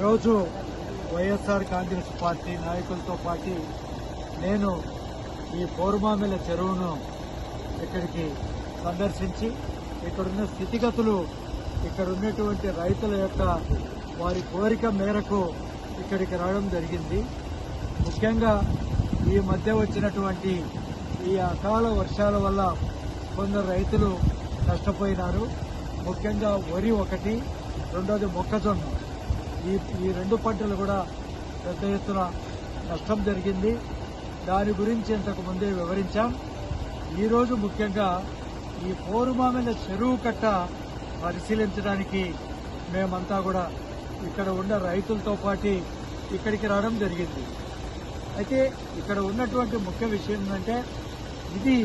ఈరోజు వైఎస్ఆర్ కాంగ్రెస్ పార్టీ నాయకులతో పాటు నేను ఈ పౌర్మామిల చెరువును ఇక్కడికి సందర్శించి ఇక్కడున్న స్థితిగతులు ఇక్కడ ఉన్నటువంటి రైతుల యొక్క వారి కోరిక మేరకు ఇక్కడికి రావడం జరిగింది. ముఖ్యంగా ఈ మధ్య వచ్చినటువంటి ఈ అకాల వర్షాల వల్ల కొందరు రైతులు నష్టపోయినారు. ముఖ్యంగా వరి ఒకటి రెండోది మొక్కజొన్న. ఈ ఈ రెండు పంటలు కూడా పెద్ద ఎత్తున నష్టం జరిగింది. దాని గురించి ఇంతకు ముందే వివరించాం. ఈరోజు ముఖ్యంగా ఈ పోరుమామిల చెరువు కట్ట పరిశీలించడానికి మేమంతా కూడా ఇక్కడ ఉన్న రైతులతో పాటు ఇక్కడికి రావడం జరిగింది. అయితే ఇక్కడ ఉన్నటువంటి ముఖ్య విషయం ఏంటంటే ఇది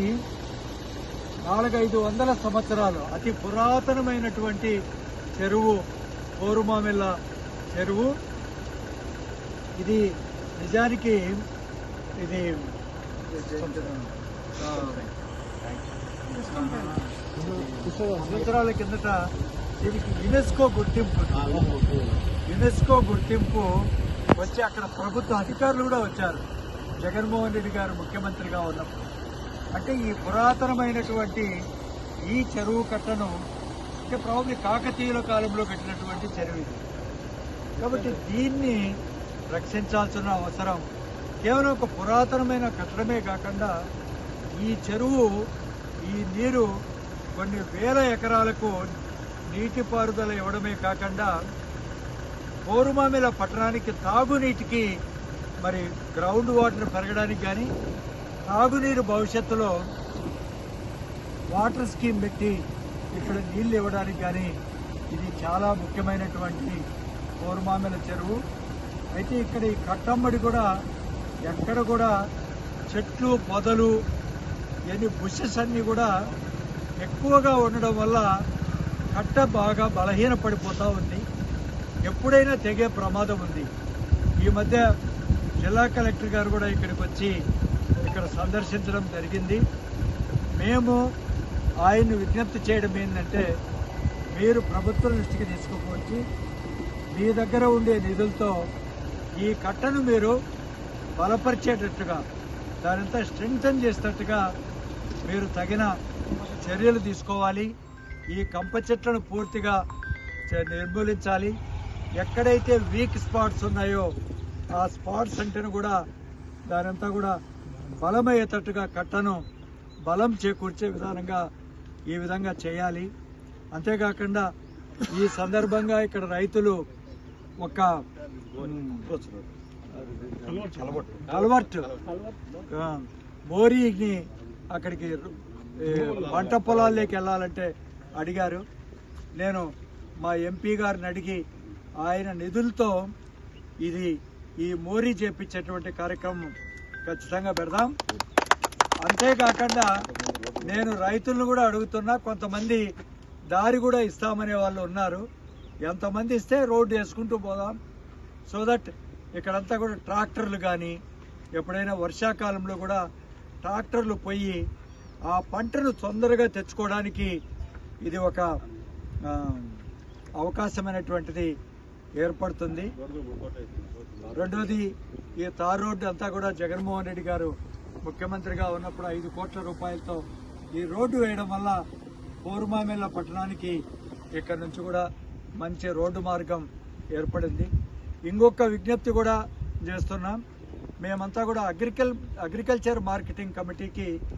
నాలుగైదు వందల సంవత్సరాలు అతి పురాతనమైనటువంటి చెరువు పౌరుమామిళ్ళ చెరువు. ఇది నిజానికి ఇది సంవత్సరాల కిందట దీనికి యునెస్కో గుర్తింపు. యునెస్కో గుర్తింపు వచ్చి అక్కడ ప్రభుత్వ అధికారులు కూడా వచ్చారు. జగన్మోహన్ రెడ్డి గారు ముఖ్యమంత్రిగా ఉన్నప్పుడు. అంటే ఈ పురాతనమైనటువంటి ఈ చెరువు కట్టను అంటే ప్రాబ్లీ కాకతీయుల కాలంలో కట్టినటువంటి చెరువు ఇది. కాబట్టి దీన్ని రక్షించాల్సిన అవసరం. కేవలం ఒక పురాతనమైన కట్టడమే కాకుండా ఈ చెరువు ఈ నీరు కొన్ని వేల ఎకరాలకు నీటిపారుదల ఇవ్వడమే కాకుండా కోరుమామిల పట్టణానికి తాగునీటికి మరి గ్రౌండ్ వాటర్ పెరగడానికి కానీ తాగునీరు భవిష్యత్తులో వాటర్ స్కీమ్ పెట్టి ఇక్కడ నీళ్ళు ఇవ్వడానికి కానీ ఇది చాలా ముఖ్యమైనటువంటి కోరుమామెల చెరువు. అయితే ఇక్కడ ఈ కట్టమ్మడి కూడా ఎక్కడ కూడా చెట్లు పొదలు ఇవన్నీ బుషెస్ అన్నీ కూడా ఎక్కువగా ఉండడం వల్ల కట్ట బాగా బలహీనపడిపోతూ ఉంది. ఎప్పుడైనా తెగే ప్రమాదం ఉంది. ఈ మధ్య జిల్లా కలెక్టర్ గారు కూడా ఇక్కడికి వచ్చి ఇక్కడ సందర్శించడం జరిగింది. మేము ఆయన్ని విజ్ఞప్తి చేయడం ఏంటంటే మీరు ప్రభుత్వం దృష్టికి తీసుకుపోవచ్చు. మీ దగ్గర ఉండే నిధులతో ఈ కట్టను మీరు బలపరిచేటట్టుగా దానంతా స్ట్రెంగ్తన్ చేసేటట్టుగా మీరు తగిన చర్యలు తీసుకోవాలి. ఈ కంప చెట్లను పూర్తిగా నిర్మూలించాలి. ఎక్కడైతే వీక్ స్పాట్స్ ఉన్నాయో ఆ స్పాట్స్ అంటేను కూడా దానంతా కూడా బలమయ్యేటట్టుగా కట్టను బలం చేకూర్చే విధానంగా ఈ విధంగా చేయాలి. అంతేకాకుండా ఈ సందర్భంగా ఇక్కడ రైతులు ఒక అలవర్ట్ మోరీని అక్కడికి పంట పొలాల్లోకి వెళ్ళాలంటే అడిగారు. నేను మా ఎంపీ గారిని అడిగి ఆయన నిధులతో ఇది ఈ మోరీ చేపించేటువంటి కార్యక్రమం ఖచ్చితంగా పెడదాం. అంతేకాకుండా నేను రైతులను కూడా అడుగుతున్నా కొంతమంది దారి కూడా ఇస్తామనే వాళ్ళు ఉన్నారు. ఎంతమంది ఇస్తే రోడ్డు వేసుకుంటూ పోదాం. సో దట్ ఇక్కడంతా కూడా ట్రాక్టర్లు కానీ ఎప్పుడైనా వర్షాకాలంలో కూడా ట్రాక్టర్లు పోయి ఆ పంటను తొందరగా తెచ్చుకోవడానికి ఇది ఒక అవకాశమైనటువంటిది ఏర్పడుతుంది. రెండోది ఈ తార్ రోడ్డు అంతా కూడా జగన్మోహన్ రెడ్డి గారు ముఖ్యమంత్రిగా ఉన్నప్పుడు ఐదు కోట్ల రూపాయలతో ఈ రోడ్డు వేయడం వల్ల పూర్మామేళ్ళ పట్టణానికి ఇక్కడ నుంచి కూడా మంచి రోడ్డు మార్గం ఏర్పడింది. ఇంకొక విజ్ఞప్తి కూడా చేస్తున్నాం. మేమంతా కూడా అగ్రికల్ అగ్రికల్చర్ మార్కెటింగ్ కమిటీకి